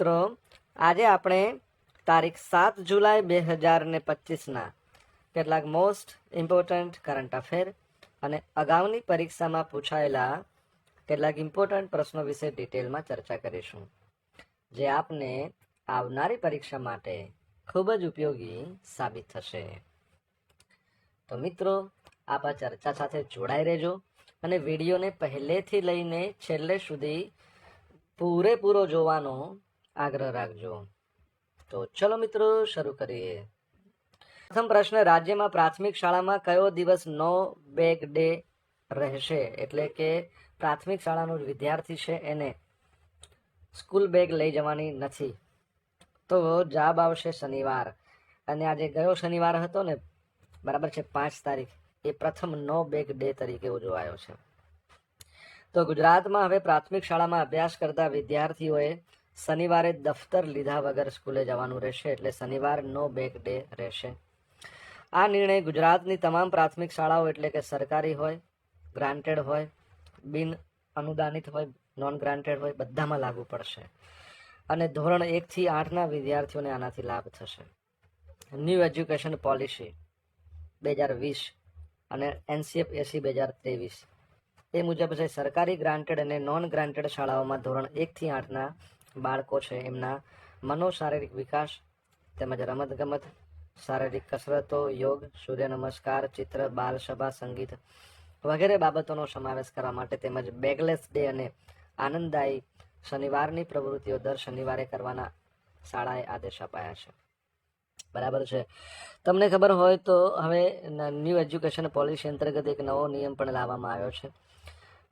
મિત્રો, આજે આપણે તારીખ સાત જુલાઈ બે હજાર ને પચીસના કેટલાક મોસ્ટ ઇમ્પોર્ટન્ટ કરંટ અફેર અને અગાઉની પરીક્ષામાં પૂછાયેલા કેટલાક ઇમ્પોર્ટન્ટ પ્રશ્નો વિશે ડિટેલમાં ચર્ચા કરીશું. જે આપને આવનારી પરીક્ષા માટે ખૂબ જ ઉપયોગી સાબિત થશે. તો મિત્રો, આપ આ ચર્ચા સાથે જોડાઈ રહેજો અને વિડીયોને પહેલેથી લઈને છેલ્લે સુધી પૂરેપૂરો જોવાનો આગ્રહ રાખજો. તો ચલો મિત્રો, શરૂ કરીએ. પ્રથમ પ્રશ્ન, રાજ્યમાં પ્રાથમિક શાળામાં કયો દિવસ નો બેગ ડે રહેશે? એટલે કે પ્રાથમિક શાળાનો વિદ્યાર્થી છે એને સ્કૂલ બેગ લઈ જવાની નથી. તો જવાબ આવશે શનિવાર. અને આજે ગયો શનિવાર હતો ને? બરાબર છે, પાંચ તારીખ. એ પ્રથમ નો બેગ ડે તરીકે ઉજવાયો છે. તો ગુજરાતમાં હવે પ્રાથમિક શાળામાં અભ્યાસ કરતા વિદ્યાર્થીઓએ શનિવારે દફતર લીધા વગર સ્કૂલે જવાનું રહેશે એટલે શનિવાર નો બેક ડે રહેશે. આ નિર્ણય ગુજરાતની તમામ પ્રાથમિક શાળાઓ એટલે કે સરકારી હોય, ગ્રાન્ટેડ હોય, બિન અનુદાનિત હોય, નોન ગ્રાન્ટેડ હોય, બધામાં લાગુ પડશે. અને ધોરણ એકથી આઠના વિદ્યાર્થીઓને આનાથી લાભ થશે. ન્યૂ એજ્યુકેશન પોલિસી બે હજાર વીસ અને એનસીએફ એસી બે હજાર ત્રેવીસ. એ મુજબ છે, સરકારી ગ્રાન્ટેડ અને નોન ગ્રાન્ટેડ શાળાઓમાં ધોરણ એકથી આઠના બાળકો છે, એમના મનોશારીરિક વિકાસ તેમજ રમતગમત, શારીરિક કસરતો, યોગ, સૂર્ય નમસ્કાર, ચિત્ર, બાલ સભા, સંગીત વગેરે બાબતોનો સમાવેશ કરવા માટે તેમજ બેગલેસ ડે અને આનંદદાયી શનિવારની પ્રવૃત્તિઓ દર શનિવારે કરવાના શાળાએ આદેશ અપાયા છે. બરાબર છે. તમને ખબર હોય તો હવે ન્યૂ એજ્યુકેશન પોલિસી અંતર્ગત એક નવો નિયમ પણ લાવવામાં આવ્યો છે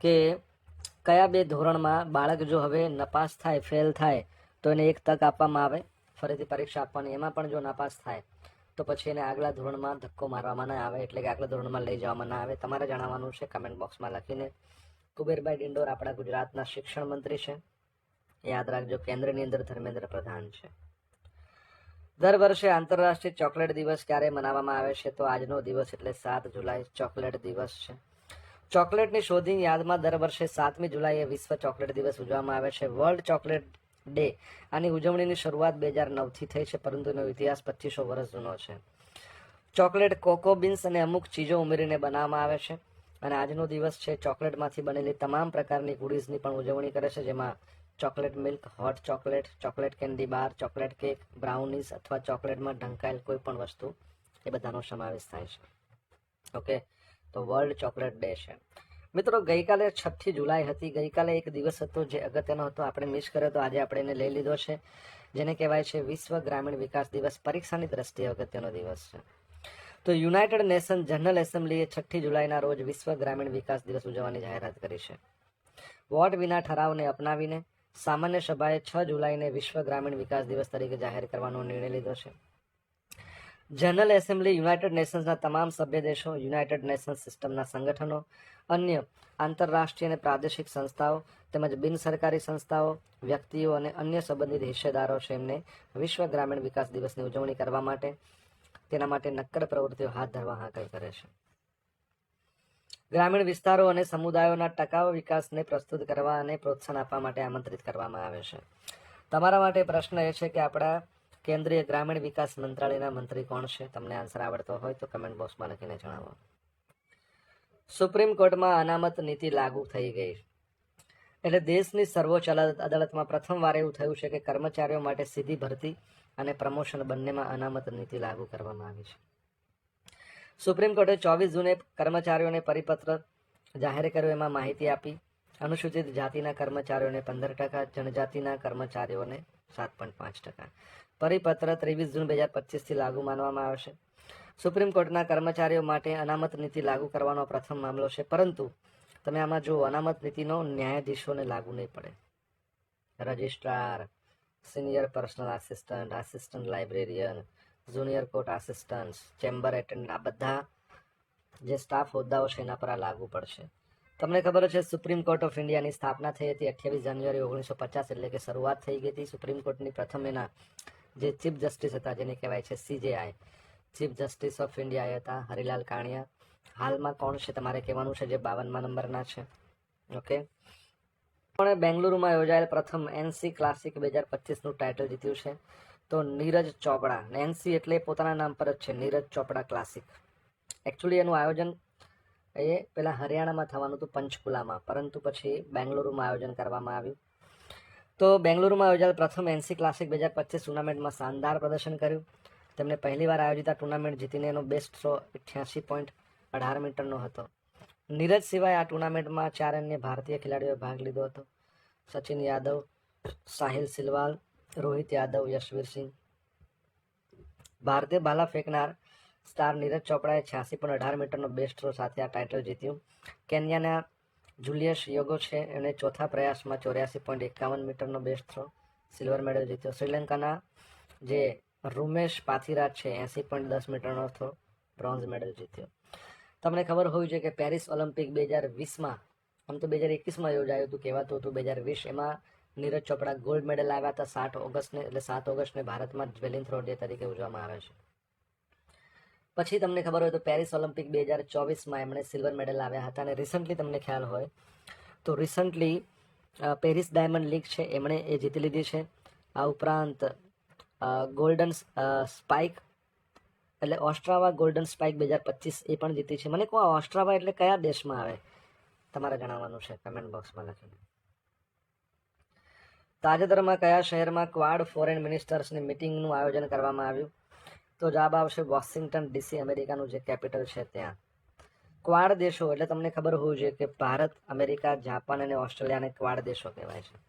કે કયા બે ધોરણમાં બાળક જો હવે નપાસ થાય, ફેલ થાય, તો એને એક તક આપવામાં આવે? ફરીથી પરીક્ષા આપવાની, એમાં પણ જો નાપાસ થાય, તો પછી એને આગલા ધોરણમાં ધક્કો મારવામાં ના આવે, એટલે કે આગલા ધોરણમાં લઈ જવામાં ના આવે. તમારે જણાવવાનું છે કમેન્ટ બોક્સમાં લખીને. કુબેરભાઈ ડિંડોર આપણા ગુજરાતના શિક્ષણ મંત્રી છે. યાદ રાખજો, કેન્દ્રની અંદર ધર્મેન્દ્ર પ્રધાન છે. દર વર્ષે આંતરરાષ્ટ્રીય ચોકલેટ દિવસ ક્યારે મનાવવામાં આવે છે? તો આજનો દિવસ એટલે સાત જુલાઈ ચોકલેટ દિવસ છે. ચોકલેટની શોધની યાદમાં દર વર્ષે સાતમી જુલાઈએ વિશ્વ ચોકલેટ દિવસ ઉજવવામાં આવે છે. વર્લ્ડ ચોકલેટ ડે આની ઉજવણીની શરૂઆત બે હજાર નવથી થઈ છે, પરંતુ એનો ઇતિહાસ પચીસો વર્ષ જૂનો છે. ચોકલેટ કોકો બીન્સ અને અમુક ચીજો ઉમેરીને બનાવવામાં આવે છે અને આજનો દિવસ છે ચોકલેટમાંથી બનેલી તમામ પ્રકારની ગુડીઝની પણ ઉજવણી કરે છે, જેમાં chocolate milk, hot chocolate chocolate candy bar, chocolate cake, brownies અથવા ચોકલેટમાં ઢંકાયેલ કોઈ પણ વસ્તુ, એ બધાનો સમાવેશ થાય છે. ઓકે? તો વર્લ્ડ ચોકલેટ ડે છે. મિત્રો, ગઈકાલે છઠ્ઠી જુલાઈ હતી. ગઈકાલે એક દિવસ હતો જે અગત્યનો હતો. આપણે મિસ કર્યો તો આજે આપણે એને લઈ લીધો છે. જેને કહેવાય છે વિશ્વ ગ્રામીણ વિકાસ દિવસ. પરીક્ષાની દ્રષ્ટિએ અગત્યનો દિવસ છે. તો યુનાઇટેડ નેશન જનરલ એસેમ્બલીએ છઠ્ઠી જુલાઈના રોજ વિશ્વ ગ્રામીણ વિકાસ દિવસ ઉજવવાની જાહેરાત કરી છે. વોટ વિના ઠરાવને અપનાવીને સામાન્ય સભાએ છ જુલાઈને વિશ્વ ગ્રામીણ વિકાસ દિવસ તરીકે જાહેર કરવાનો નિર્ણય લીધો છે. જનરલ એસેમ્બલી, યુનાઇટેડ નેશન્સના તમામ સભ્ય દેશો, યુનાઇટેડ નેશન્સ સિસ્ટમના સંગઠનો, અન્ય આંતરરાષ્ટ્રીય અને પ્રાદેશિક સંસ્થાઓ તેમજ બિન સરકારી સંસ્થાઓ, વ્યક્તિઓ અને અન્ય સંબંધિત હિસ્સેદારો છે એમને વિશ્વ ગ્રામીણ વિકાસ દિવસની ઉજવણી કરવા માટે, તેના માટે નક્કર પ્રવૃત્તિઓ હાથ ધરવા હાકલ કરે છે. ગ્રામીણ વિસ્તારો અને સમુદાયોના ટકાઉ વિકાસને પ્રસ્તુત કરવા અને પ્રોત્સાહન આપવા માટે આમંત્રિત કરવામાં આવે છે. તમારા માટે પ્રશ્ન એ છે કે આપણા કેન્દ્રીય ગ્રામીણ વિકાસ મંત્રાલયના મંત્રી કોણ છે? તમને આન્સર આવડતો હોય તો કમેન્ટ બોક્સમાં લખીને જણાવો. સુપ્રીમ કોર્ટમાં અનામત નીતિ લાગુ થઈ ગઈ. એટલે દેશની સર્વોચ્ચ અદાલત અદાલતમાં પ્રથમવાર એવું થયું છે કે કર્મચારીઓ માટે સીધી ભરતી અને પ્રમોશન બંનેમાં અનામત નીતિ લાગુ કરવામાં આવી છે. સુપ્રીમ કોર્ટે ચોવીસ જૂને કર્મચારીઓને પરિપત્ર જાહેર કર્યો, એમાં માહિતી આપી. અનુસૂચિત જાતિના કર્મચારીઓને પંદર ટકા, જનજાતિના કર્મચારીઓને સાત પોઈન્ટ પાંચ ટકા. પરિપત્ર ત્રેવીસ જૂન બે હજાર પચીસથી લાગુ માનવામાં આવશે. સુપ્રીમ કોર્ટના કર્મચારીઓ માટે અનામત નીતિ લાગુ કરવાનો પ્રથમ મામલો છે, પરંતુ તમે આમાં જુઓ, અનામત નીતિનો ન્યાયાધીશોને લાગુ નહીં પડે. Registrar, senior personal assistant assistant librarian, junior court assistant chamber attendant, આ બધા જે સ્ટાફ હોદ્દાઓ છે, એના પર આ લાગુ પડશે. તમને ખબર છે સુપ્રીમ કોર્ટ ઓફ ઇન્ડિયાની સ્થાપના થઈ હતી અઠ્યાવીસ જાન્યુઆરી ઓગણીસો પચાસ એટલે કે શરૂઆત થઈ ગઈ હતી. સુપ્રીમ કોર્ટની પ્રથમ એના જે ચીફ જસ્ટિસ હતા, જેને કહેવાય છે CJI chief justice of India હતા, હરિલાલ કાણિયા. હાલમાં કોણ છે તમારે કહેવાનું છે, જે બાવનમાં નંબરના છે? ઓકે. પણ બેંગલુરુમાં યોજાયેલ પ્રથમ એનસી ક્લાસિક બે હજાર પચીસનું ટાઇટલ જીત્યું છે. તો નીરજ ચોપડા એનસી એટલે પોતાના નામ પર જ છે, નીરજ ચોપડા ક્લાસિક એકચ્યુઅલી એનું આયોજન એ પહેલાં હરિયાણામાં થવાનું હતું પંચકુલામાં, પરંતુ પછી બેંગલુરુમાં આયોજન કરવામાં આવ્યું. તો બેંગલુરુમાં યોજાયેલ પ્રથમ એનસી ક્લાસિક બે હજાર પચીસ ટુર્નામેન્ટમાં શાનદાર પ્રદર્શન કર્યું. તેમણે પહેલીવાર આયોજિત આ ટુર્નામેન્ટ જીતીને એનો બેસ્ટ થ્રો અઠ્યાસી પોઈન્ટ અઢાર મીટરનો હતો. નીરજ સિવાય આ ટુર્નામેન્ટમાં ચાર અન્ય ભારતીય ખેલાડીઓએ ભાગ લીધો હતો. સચિન યાદવ, સાહિલ સિલવાલ, રોહિત યાદવ, યશવીર સિંહ. ભારતીય ભાલા ફેંકનાર સ્ટાર નીરજ ચોપડાએ છ્યાસી પોઈન્ટ અઢાર મીટરનો બેસ્ટ થ્રો સાથે આ ટાઇટલ જીત્યું. કેન્યાના જુલિયસ યોગો છે, એણે ચોથા પ્રયાસમાં ચોર્યાસી પોઈન્ટ એકાવન મીટરનો બેસ્ટ થ્રો સિલ્વર મેડલ જીત્યો. શ્રીલંકાના જે રૂમેશ પાથીરાજ છે, એંસી પોઈન્ટ દસ મીટરનો થ્રો બ્રોન્ઝ મેડલ જીત્યો. તમને ખબર હોવી જોઈએ કે પેરિસ ઓલિમ્પિક બે હજાર વીસમાં, આમ તો બે હજાર એકવીસમાં યોજાયું હતું, કહેવાતું હતું બે હજાર વીસ, એમાં નીરજ ચોપડા ગોલ્ડ મેડલ આવ્યા હતા સાત ઓગસ્ટને, એટલે સાત ઓગસ્ટને ભારતમાં જ્વેલિન થ્રો ડે તરીકે ઉજવવામાં આવે છે. પછી તમને ખબર હોય તો પેરિસ ઓલિમ્પિક બે હજાર ચોવીસમાં એમણે સિલ્વર મેડલ આવ્યા હતા અને રિસન્ટલી તમને ખ્યાલ હોય તો રિસન્ટલી પેરિસ ડાયમંડ લીગ છે, એમણે એ જીતી લીધી છે. આ ઉપરાંત ગોલ્ડન સ્પાઇક, એટલે ઓસ્ટ્રાવા ગોલ્ડન સ્પાઇક બે હજાર પચીસ એ પણ જીતી છે. મને કહો ઓસ્ટ્રાવા એટલે કયા દેશમાં આવે? તમારે જણાવવાનું છે કમેન્ટ બોક્સમાં લખીને. તાજેતરમાં કયા શહેરમાં ક્વાડ ફોરેન મિનિસ્ટર્સની મિટિંગનું આયોજન કરવામાં આવ્યું? તો જવાબ આવશે વોશિંગ્ટન ડીસી, અમેરિકાનું જે કેપિટલ છે ત્યાં. ક્વાડ દેશો, એટલે તમને ખબર હોવું જોઈએ કે ભારત, અમેરિકા, જાપાન અને ઓસ્ટ્રેલિયાને ક્વાડ દેશો કહેવાય છે.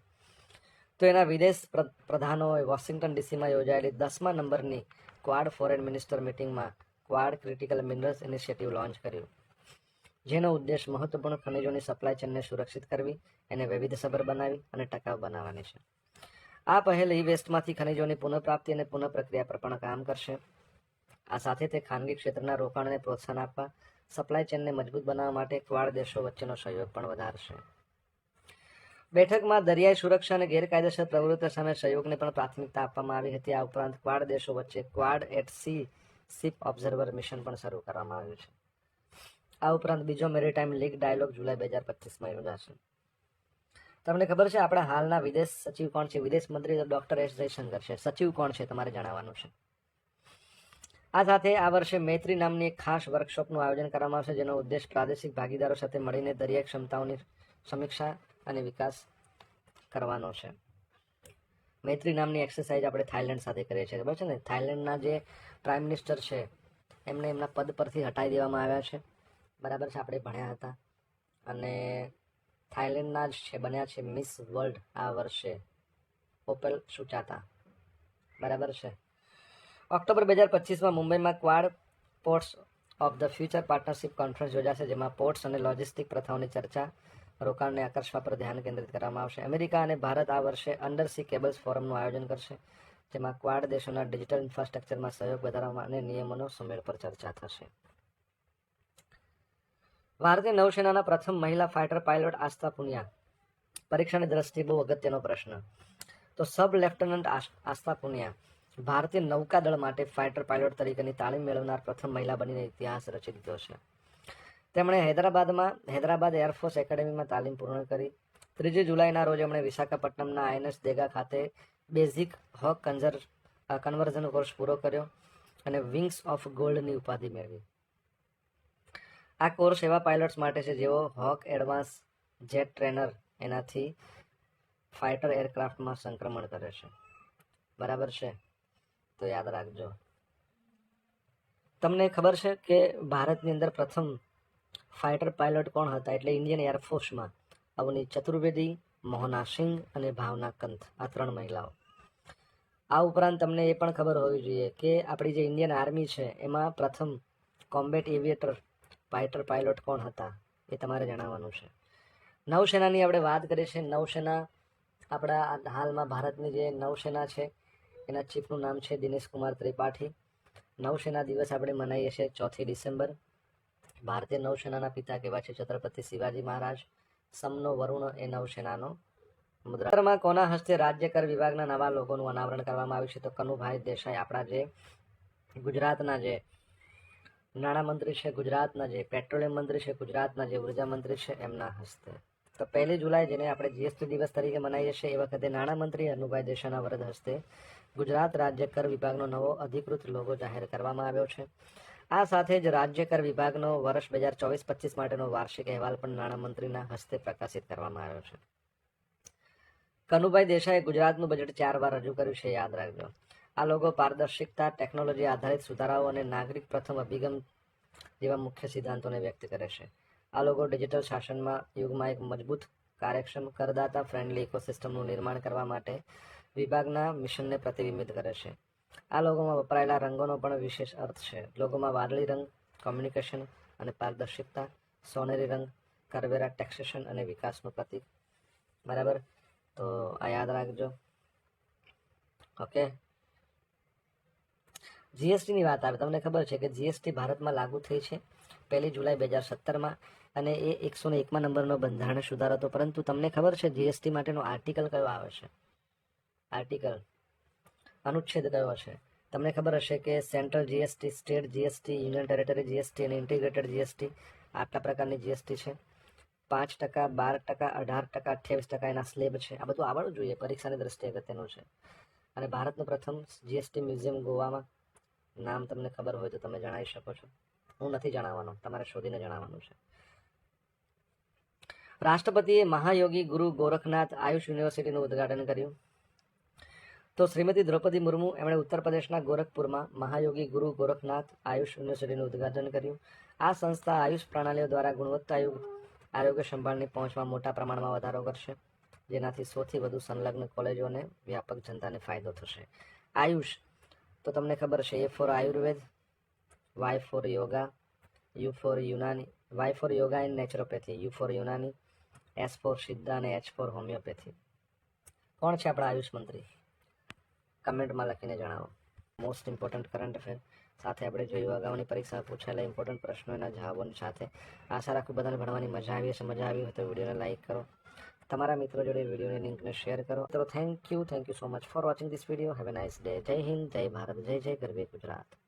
તો એના વિદેશ પ્ર- પ્રધાનોએ વોશિંગ્ટન ડીસીમાં યોજાયેલી દસમા નંબરની ક્વાડ ફોરેન મિનિસ્ટર મિટિંગમાં Quad critical minerals initiative launch કર્યું. જેનો ઉદ્દેશ મહત્વપૂર્ણ ખનિજોની સપ્લાય ચેનને સુરક્ષિત કરવી, એને વૈવિધ્યસભર બનાવી અને ટકાઉ બનાવવાની છે. આ પહેલ ઈ વેસ્ટમાંથી ખનિજોની પુનઃપ્રાપ્તિ અને પુનઃપ્રક્રિયા પર પણ કામ કરશે. આ સાથે તે ખાનગી ક્ષેત્રના રોકાણને પ્રોત્સાહન આપવા, સપ્લાય ચેનને મજબૂત બનાવવા માટે ક્વાડ દેશો વચ્ચેનો સહયોગ પણ વધારશે. બેઠકમાં દરિયાઈ સુરક્ષા અને ગેરકાયદેસર પ્રવૃત્તિ સામે સહયોગને પણ પ્રાથમિકતા આપવામાં આવી હતી. આ ઉપરાંત ક્વાડ દેશો વચ્ચે Quad at sea ship observer mission પણ શરૂ કરવામાં આવ્યું છે. આ ઉપરાંત બીજો મેરીટાઈમ લીગ ડાયલોગ જુલાઈ બે હજાર પચીસમાં યોજાશે. તમને ખબર છે, આપણા હાલના વિદેશ સચિવ કોણ છે? વિદેશ મંત્રી ડોક્ટર એસ જયશંકર છે. સચિવ કોણ છે? તમારે જણાવવાનું છે. આ સાથે આ વર્ષે મૈત્રી નામની એક ખાસ વર્કશોપનું આયોજન કરવામાં આવશે, જેનો ઉદ્દેશ પ્રાદેશિક ભાગીદારો સાથે મળીને દરિયાઈ ક્ષમતાઓની સમીક્ષા અને વિકાસ કરવાનો છે. મૈત્રી નામની એક્સરસાઇઝ આપણે થાઇલેન્ડ સાથે કરીએ છીએ ખબર છે ને? થાઇલેન્ડના જે પ્રાઇમ મિનિસ્ટર છે, એમને એમના પદ પરથી હટાવી દેવામાં આવ્યા છે. બરાબર છે, આપણે ભણ્યા હતા. અને થાઇલેન્ડના જ છે, બન્યા છે મિસ વર્લ્ડ આ વર્ષે ઓપેલ સુચાતા. બરાબર છે. ઓક્ટોબર બે હજાર પચીસમાં મુંબઈમાં Quad ports of the future partnership conference યોજાશે, જેમાં પોર્ટ્સ અને લોજિસ્ટિક પ્રથાઓની ચર્ચા, રોકાણને આકર્ષવા પર ધ્યાન કેન્દ્રિત કરવામાં આવશે. અમેરિકા અને ભારત આ વર્ષે અંડર સી કેબલ્સ ફોરમનું આયોજન કરશે, જેમાં ક્વાડ દેશોના ડિજિટલ ઇન્ફ્રાસ્ટ્રક્ચરમાં સહયોગ વધારવા અને નિયમોનો સુમેળ પર ચર્ચા થશે. ભારતીય નૌસેનાના પ્રથમ મહિલા ફાઇટર પાયલોટ આસ્થા પુનિયા. પરીક્ષાની દ્રષ્ટિએ બહુ અગત્યનો પ્રશ્ન. તો સબ લેફ્ટનન્ટ આસ્થા પુનિયા. ભારતીય નૌકાદળ માટે ફાઇટર પાયલોટ તરીકેની તાલીમ મેળવનાર પ્રથમ મહિલા બનીને ઇતિહાસ રચી દીધો છે. તેમણે હૈદરાબાદમાં, હૈદરાબાદ એરફોર્સ એકેડેમીમાં તાલીમ પૂર્ણ કરી. ત્રીજી જુલાઈના રોજ એમણે વિશાખાપટ્ટનમના આઈએનએસ દેગા ખાતે બેઝિક હોક કન્ઝર કન્વર્ઝન કોર્સ પૂરો કર્યો અને વિંગ્સ ઓફ ગોલ્ડની ઉપાધિ મેળવી. આ કોર્સ એવા પાયલટ્સ માટે છે જેઓ હોક એડવાન્સ જેટ ટ્રેનર એનાથી ફાઇટર એરક્રાફ્ટમાં સંક્રમણ કરે છે. બરાબર છે? તો યાદ રાખજો. તમને ખબર છે કે ભારતની અંદર પ્રથમ ફાઇટર પાયલોટ કોણ હતા? એટલે ઇન્ડિયન એરફોર્સમાં અવની ચતુર્વેદી, મોહના સિંહ અને ભાવના કંથ, આ ત્રણ મહિલાઓ. આ ઉપરાંત તમને એ પણ ખબર હોવી જોઈએ કે આપણી જે ઇન્ડિયન આર્મી છે, એમાં પ્રથમ કોમ્બેટ એવિએટર ફાઇટર પાયલોટ કોણ હતા એ તમારે જણાવવાનું છે. નૌસેનાની આપણે વાત કરીએ છીએ. નૌસેના આપણા હાલમાં ભારતની જે નૌસેના છે એના ચીફનું નામ છે દિનેશ કુમાર ત્રિપાઠી. નૌસેના દિવસ આપણે મનાવીએ છીએ ચોથી ડિસેમ્બર. ભારતીય નૌસેનાના પિતા કેવા છે છત્રપતિ શિવાજી મહારાજ? સમનો વરુણ એ નૌસેનાનો મુદ્રામાં કોના હસ્તે રાજ્ય કર વિભાગના નવા લોકોનું અનાવરણ કરવામાં આવ્યું છે તો કનુભાઈ દેસાઈ, આપણા જે ગુજરાતના જે નાણામંત્રી છે, ગુજરાતના જે પેટ્રોલિયમ મંત્રી છે, ગુજરાતના જે ઊર્જા મંત્રી છે, એમના હસ્તે. તો પહેલી જુલાઈ જેને આપણે જીએસટી દિવસ તરીકે મનાવીએ છીએ એ વખતે નાણામંત્રી અનુભાઈ દેસાઈના વરદ હસ્તે ગુજરાત રાજ્ય કર વિભાગનો નવો અધિકૃત લોગો જાહેર કરવામાં આવ્યો છે. આ સાથે જ રાજ્ય કર વિભાગનો વર્ષ બે હજાર ચોવીસ પચીસ માટેનો વાર્ષિક અહેવાલ પણ નાણામંત્રીના હસ્તે પ્રકાશિત કરવામાં આવ્યો છે. કનુભાઈ દેસાઈએ ગુજરાતનું બજેટ ચાર વાર રજૂ કર્યું છે, યાદ રાખજો. આ લોગો પારદર્શિકતા ટેકનોલોજી આધારિત સુધારાઓ અને નાગરિક પ્રથમ અભિગમ જેવા મુખ્ય સિદ્ધાંતોને વ્યક્ત કરે છે. આ લોગો ડિજિટલ શાસનમાં યુગમાં એક મજબૂત કાર્યક્ષમ કરદાતા ફ્રેન્ડલી ઇકોસિસ્ટમનું નિર્માણ કરવા માટે વિભાગના મિશનને પ્રતિબિંબિત કરે છે. આ લોગોમાં વપરાયેલા રંગોનો પણ વિશેષ અર્થ છે. લોગોમાં વાદળી રંગ કોમ્યુનિકેશન અને પારદર્શિકતા સોનેરી રંગ, કરવેરા ટેક્સેશન અને વિકાસનું પ્રતીક. બરાબર? તો આ યાદ રાખજો. ઓકે? જીએસટીની વાત આવે. તમને ખબર છે કે જીએસટી ભારતમાં લાગુ થઈ છે પહેલી જુલાઈ બે હજાર સત્તરમાં અને એ એકસો ને એકમાં નંબરનો બંધારણ સુધારો હતો પરંતુ તમને ખબર છે જીએસટી માટેનો આર્ટિકલ કયો આવે છે? આર્ટિકલ. અનુચ્છેદ કયો છે? તમને ખબર હશે કે central GST, state GST, union territory GST અને ઇન્ટિગ્રેટેડ જીએસટી આટલા પ્રકારની જીએસટી છે. પાંચ ટકા, બાર ટકા, અઢાર ટકા, અઠ્યાવીસ ટકા એના સ્લેબ છે. આ બધું આવડવું જોઈએ, પરીક્ષાની દ્રષ્ટિએ અગત્યનું છે. અને ભારતનું પ્રથમ જીએસટી મ્યુઝિયમ ગોવામાં નામ તમને ખબર હોય તો તમે જણાવી શકો છો. હું નથી જણાવવાનો, તમારે શોધીને જણાવવાનું છે. રાષ્ટ્રપતિએ મહાયોગી ગુરુ ગોરખનાથ આયુષ યુનિવર્સિટીનું ઉદ્ઘાટન કર્યું. તો શ્રીમતી દ્રૌપદી મુર્મુ એમણે ઉત્તર પ્રદેશના ગોરખપુરમાં મહાયોગી ગુરુ ગોરખનાથ આયુષ યુનિવર્સિટીનું ઉદ્ઘાટન કર્યું. આ સંસ્થા આયુષ પ્રણાલીઓ દ્વારા ગુણવત્તાયુક્ત આરોગ્ય સંભાળની પહોંચમાં મોટા પ્રમાણમાં વધારો કરશે, જેનાથી સૌથી વધુ સંલગ્ન કોલેજો અને વ્યાપક જનતાને ફાયદો થશે. આયુષ, તો તમને ખબર છે A for Ayurveda Y for yoga U for Unani Y for yoga and naturopathy U for Unani S for Siddha અને એચ ફોર હોમિયોપેથી કોણ છે આપણા આયુષ મંત્રી? કમેન્ટમાં લખીને જણાવો. મોસ્ટ ઇમ્પોર્ટન્ટ કરંટ અફેર સાથે આપણે જોયું અગાઉની પરીક્ષા, પૂછાયેલા ઇમ્પોર્ટન્ટ પ્રશ્નોના જવાબોની સાથે આશા રાખું બધાને ભણવાની મજા આવી હશે, મજા આવી હોય તો વિડીયોને લાઇક કરો. તમારા મિત્રો જોડે વિડીયોની લિંકને શેર કરો. તો thank you thank you so much for watching this video have a nice day Jai Hind, Jai Bharat, જય જય ગરબે ગુજરાત.